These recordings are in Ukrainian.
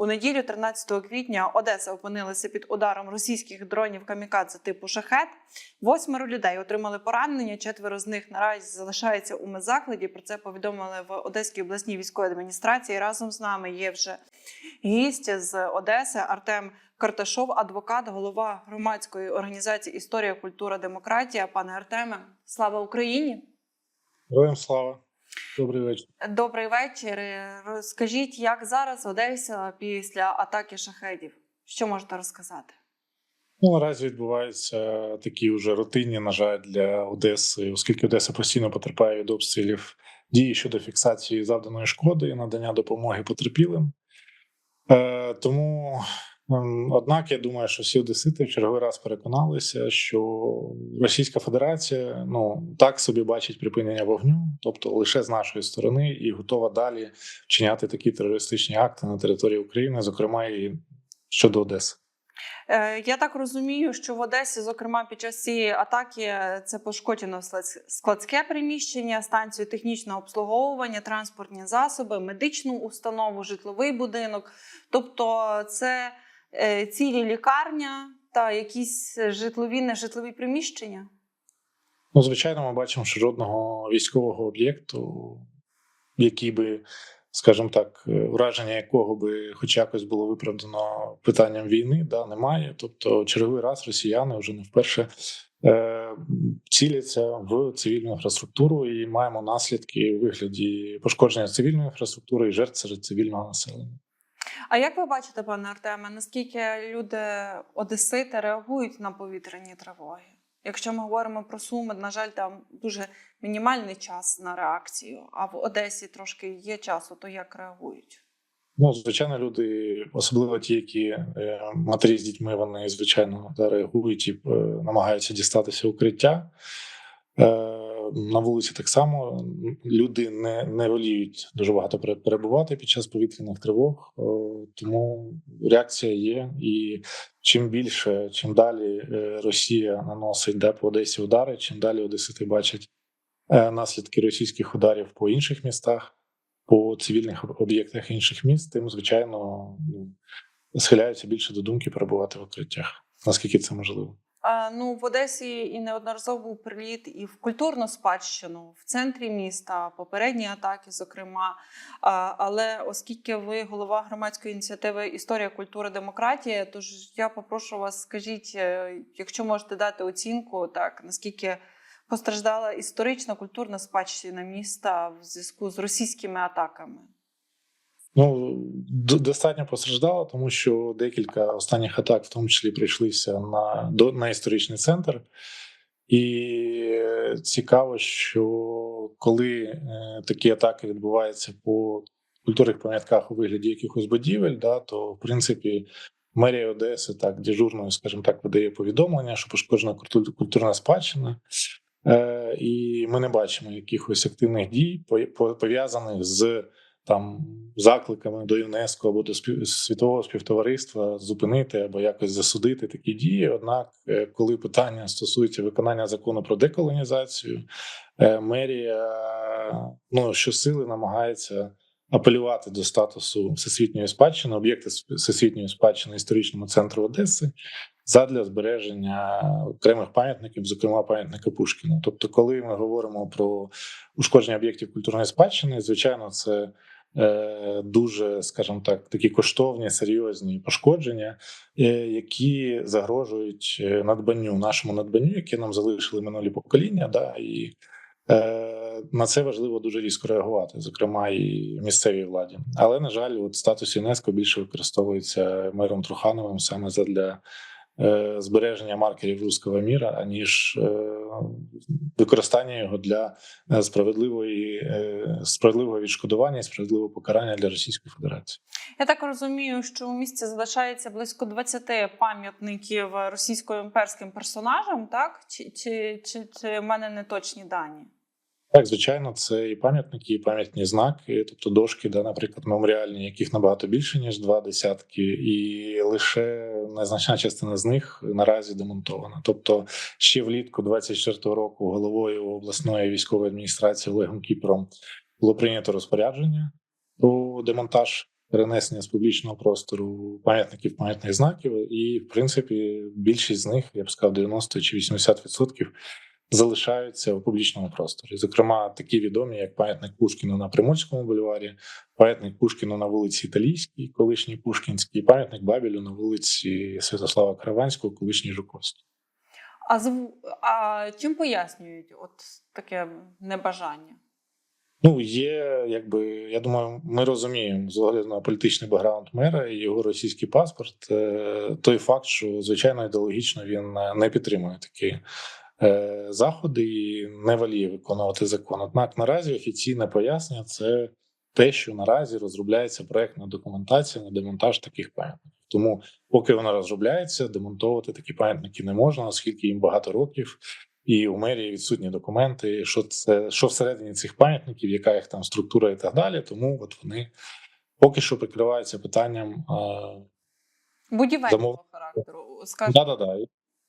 У неділю, 13 квітня, Одеса опинилася під ударом російських дронів камікадзе типу шахет. Восьмеро людей отримали поранення. Четверо з них наразі залишаються у медзакладі. Про це повідомили в Одеській обласній військовій адміністрації. Разом з нами є вже гість з Одеси Артем Карташов, адвокат, голова громадської організації Історія, культура, демократія. Пане Артеме, слава Україні! Героям слава. Добрий вечір. Добрий вечір. Розкажіть, як зараз Одеса після атаки шахедів? Що можете розказати? Ну, наразі відбуваються такі вже рутинні, на жаль, для Одеси, оскільки Одеса постійно потерпає від обстрілів дії щодо фіксації завданої шкоди і надання допомоги потерпілим. Е, тому, однак, я думаю, що всі одесити в черговий раз переконалися, що Російська Федерація ну так собі бачить припинення вогню, тобто лише з нашої сторони, і готова далі вчиняти такі терористичні акти на території України, зокрема і щодо Одеси. Е, Я так розумію, що в Одесі, зокрема, під час цієї атаки е, це пошкоджено склад- складське приміщення, станцію технічного обслуговування, транспортні засоби, медичну установу, житловий будинок. Тобто, це цілі лікарня та якісь житлові, нежитлові приміщення. Ну, звичайно, ми бачимо, що жодного військового об'єкту, який би, скажімо так, е, враження якого би хоч якось було виправдано питанням війни, да, немає. Тобто, черговий раз росіяни вже не вперше е, ціляться в цивільну інфраструктуру і маємо наслідки у вигляді пошкодження цивільної інфраструктури і жертв серед цивільного населення. А як ви бачите, пане Артеме, наскільки люди одесити реагують на повітряні тривоги? Якщо ми говоримо про суми, на жаль, там дуже мінімальний час на реакцію, а в Одесі трошки є часу, то як реагують? Ну, звичайно, люди, особливо ті, які е, матері з дітьми, вони звичайно реагують і е, намагаються дістатися укриття. Е, на вулиці так само люди не, не воліють дуже багато перебувати під час повітряних тривог, е, тому реакція є. І чим більше, чим далі е, Росія наносить да, по Одесі удари, чим далі Одесити бачать е, наслідки російських ударів по інших містах по цивільних об'єктах інших міст, тим, звичайно, ну, схиляються більше до думки перебувати в укриттях, наскільки це можливо. Ну, в Одесі і неодноразово був приліт і в культурну спадщину, в центрі міста, попередні атаки, зокрема. Але оскільки ви голова громадської ініціативи Історія, культура, демократія, тож я попрошу вас, скажіть, е, якщо можете дати оцінку, так наскільки постраждала історична культурна спадщина міста в зв'язку з російськими атаками? Ну достатньо постраждало, тому що декілька останніх атак, в тому числі, прийшлися на, до, на історичний центр. І е, цікаво, що коли е, такі атаки відбуваються по культурних пам'ятках у вигляді якихось будівель, да, то в принципі мерія Одеси так дежурною, скажімо так, видає повідомлення, що пошкоджена культурна спадщина. Е, і ми не бачимо якихось активних дій, по- по- пов'язаних з там закликами до ЮНЕСКО або до світового співтовариства зупинити або якось засудити такі дії. Однак, е, коли питання стосується виконання закону про деколонізацію, е, мерія ну щосили намагається апелювати до статусу всесвітньої спадщини, об'єкти всесвітньої спадщини історичному центру Одеси. Задля збереження окремих пам'ятників, зокрема пам'ятника Пушкіна. Тобто, коли ми говоримо про ушкодження об'єктів культурної спадщини, звичайно, це е, дуже, скажімо так, такі коштовні, серйозні пошкодження, е, які загрожують е, надбанню, нашому надбанню, яке нам залишили минулі покоління. Да, і е, на це важливо дуже різко реагувати, зокрема і місцевій владі. Але на жаль, от статус ЮНЕСКО більше використовується мером Трухановим саме задля е, збереження маркерів руського міра, аніж е, використання його для е, справедливої справедливого відшкодування і справедливого покарання для Російської Федерації. Я так розумію, що у місті залишається близько 20 пам'ятників російсько-імперським персонажам, так? Чи, чи, чи, чи в мене не точні дані? Так, звичайно, це і пам'ятники, і пам'ятні знаки, тобто дошки, да, наприклад, меморіальні, яких набагато більше ніж два десятки, і лише незначна частина з них наразі демонтована. Тобто, ще влітку 24-го року головою обласної військової адміністрації Олегом Кіпром було прийнято розпорядження про демонтаж перенесення з публічного простору пам'ятників пам'ятних знаків, і в принципі більшість з них, я б сказав, 90 чи 80% залишаються в публічному просторі. Зокрема, такі відомі, як пам'ятник Пушкіну на Приморському бульварі, пам'ятник Пушкіну на вулиці Італійській, колишній Пушкінській, пам'ятник Бабілю на вулиці Святослава Караванського, колишній Жуковський. А, з... а чим пояснюють от таке небажання? Ну, є, якби я думаю, ми розуміємо з огляду на політичний бекграунд мера і його російський паспорт. е, Той факт, що звичайно ідеологічно він е, не підтримує такі заходи і не воліє виконувати закон. Однак наразі офіційне пояснення це те, що наразі розробляється проектна документація на демонтаж таких пам'ятників. Тому, поки вона розробляється, демонтовувати такі пам'ятники не можна, оскільки їм багато років. І у мерії відсутні документи, що це що всередині цих пам'ятників, яка їх там структура і так далі. Тому от вони поки що прикриваються питанням. е, Будівельного Замов- характеру. Скажімо, Да, да, да.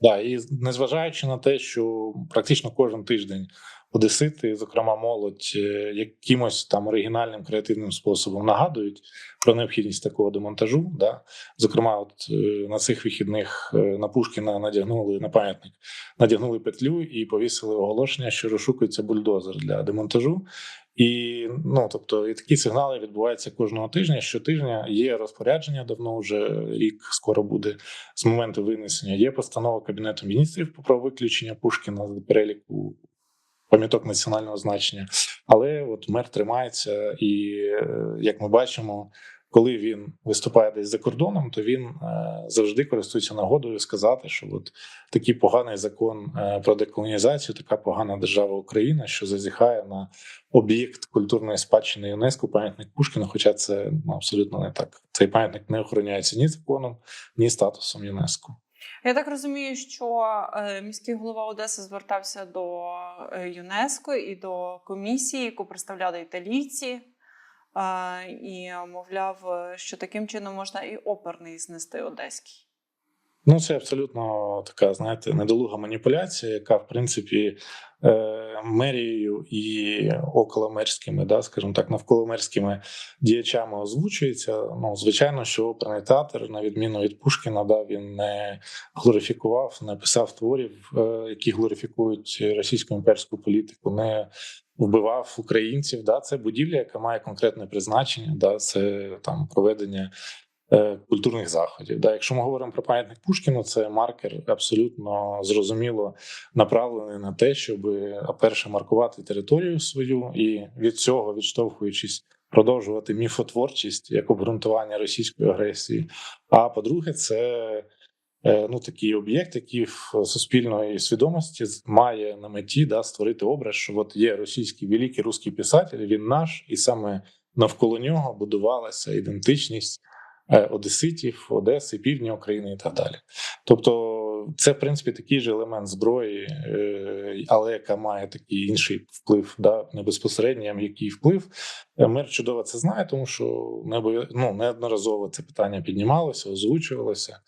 Да, і незважаючи на те, що практично кожен тиждень одесити, зокрема молодь, е, якимось там оригінальним креативним способом нагадують про необхідність такого демонтажу. Да. Зокрема, от е, на цих вихідних е, на Пушкіна надягнули на пам'ятник, надягнули петлю і повісили оголошення, що розшукується бульдозер для демонтажу. І ну тобто, і такі сигнали відбуваються кожного тижня. Щотижня є розпорядження, давно вже рік скоро буде з моменту винесення. Є постанова кабінету міністрів про виключення Пушкіна з переліку пам'яток національного значення. Але от мер тримається, і е, як ми бачимо, коли він виступає десь за кордоном, то він е, завжди користується нагодою сказати, що от такий поганий закон е, про деколонізацію, така погана держава Україна, що зазіхає на об'єкт культурної спадщини ЮНЕСКО, пам'ятник Пушкіна. Хоча це ну, абсолютно не так. Цей пам'ятник не охороняється ні законом, ні статусом ЮНЕСКО. Я так розумію, що е, міський голова Одеси звертався до ЮНЕСКО і до комісії, яку представляли італійці, і мовляв, е, що таким чином можна і оперний знести одеський. Ну, це абсолютно така, знаєте, недолуга маніпуляція, яка, в принципі, е, мерією і околомерськими, да, скажімо так, навколомерськими діячами озвучується. Ну, звичайно, що оперний театр, на відміну від Пушкіна, да, він не глорифікував, не писав творів, е, які глорифікують російську імперську політику, не вбивав українців. Да, це будівля, яка має конкретне призначення, да, це там проведення е, культурних заходів. Да, якщо ми говоримо про пам'ятник Пушкіну, це маркер абсолютно зрозуміло направлений на те, щоб перше маркувати територію свою і від цього відштовхуючись. Продовжувати міфотворчість як обґрунтування російської агресії. А по-друге, це е, ну такий об'єкт, який в суспільної свідомості має на меті да, створити образ, що от є російський великий русський писатель, він наш, і саме навколо нього будувалася ідентичність е, одеситів, Одеси, півдня України і так далі. Тобто, це в принципі такий же елемент зброї, е, але яка має такий інший вплив, да, не безпосередній, а м'який вплив. Е, Мер чудово це знає, тому що не ну, неодноразово це питання піднімалося, озвучувалося.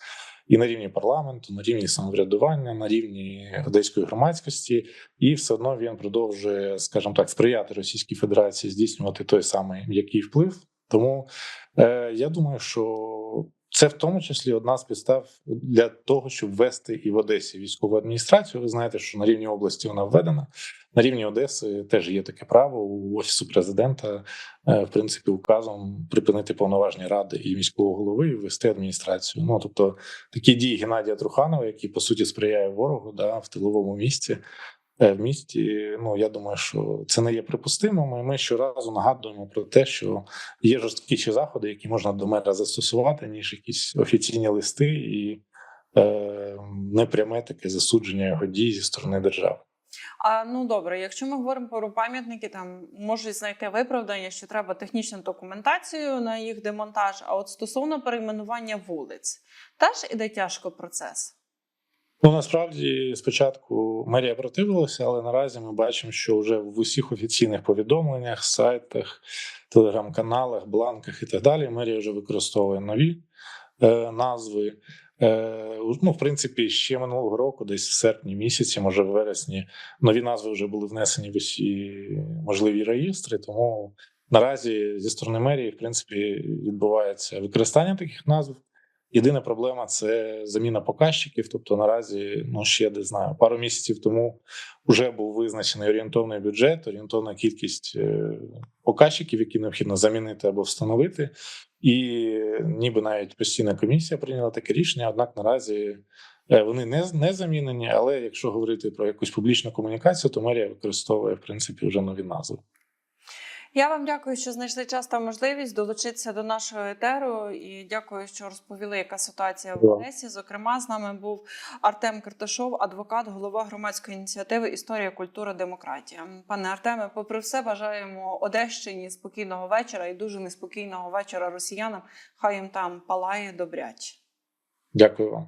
І на рівні парламенту, на рівні самоврядування, на рівні одеської громадськості, і все одно він продовжує, скажімо так, сприяти Російській Федерації здійснювати той самий м'який вплив. Тому е, я думаю, що це в тому числі одна з підстав для того, щоб ввести і в Одесі військову адміністрацію. Ви знаєте, що на рівні області вона введена. На рівні Одеси теж є таке право у офісу президента, е, в принципі, указом припинити повноважні ради і міського голови і ввести адміністрацію. Ну тобто такі дії Геннадія Труханова, які по суті сприяє ворогу, да, в тиловому місті. Е, В місті, ну я думаю, що це не є припустимим. І ми щоразу нагадуємо про те, що є жорсткіші заходи, які можна до мера застосувати, ніж якісь офіційні листи і е, непряме таке засудження його дій зі сторони держави. А ну добре, якщо ми говоримо про пам'ятники, там можуть знайти виправдання, що треба технічну документацію на їх демонтаж. А от стосовно перейменування вулиць, теж іде тяжко процес. Ну насправді спочатку мерія противилася, але наразі ми бачимо, що вже в усіх офіційних повідомленнях, сайтах, телеграм-каналах, бланках і так далі. Мерія вже використовує нові е, назви. Е, ну, в принципі, ще минулого року, десь в серпні місяці, може в вересні, нові назви вже були внесені в усі можливі реєстри. Тому наразі зі сторони мерії, в принципі, відбувається використання таких назв. Єдина проблема це заміна показчиків. Тобто, наразі, ну ще не знаю, пару місяців тому вже був визначений орієнтовний бюджет, орієнтовна кількість е, показчиків, які необхідно замінити або встановити. І ніби навіть постійна комісія прийняла таке рішення. Однак наразі е, вони не, не замінені. Але якщо говорити про якусь публічну комунікацію, то мерія використовує в принципі вже нові назви. Я вам дякую, що знайшли час та можливість долучитися до нашого етеру. І дякую, що розповіли, яка ситуація в Одесі. Зокрема, з нами був Артем Карташов, адвокат, голова громадської ініціативи Історія, культура, демократія. Пане Артеме, попри все, бажаємо Одещині спокійного вечора і дуже неспокійного вечора росіянам. Хай їм там палає добряче. Дякую вам.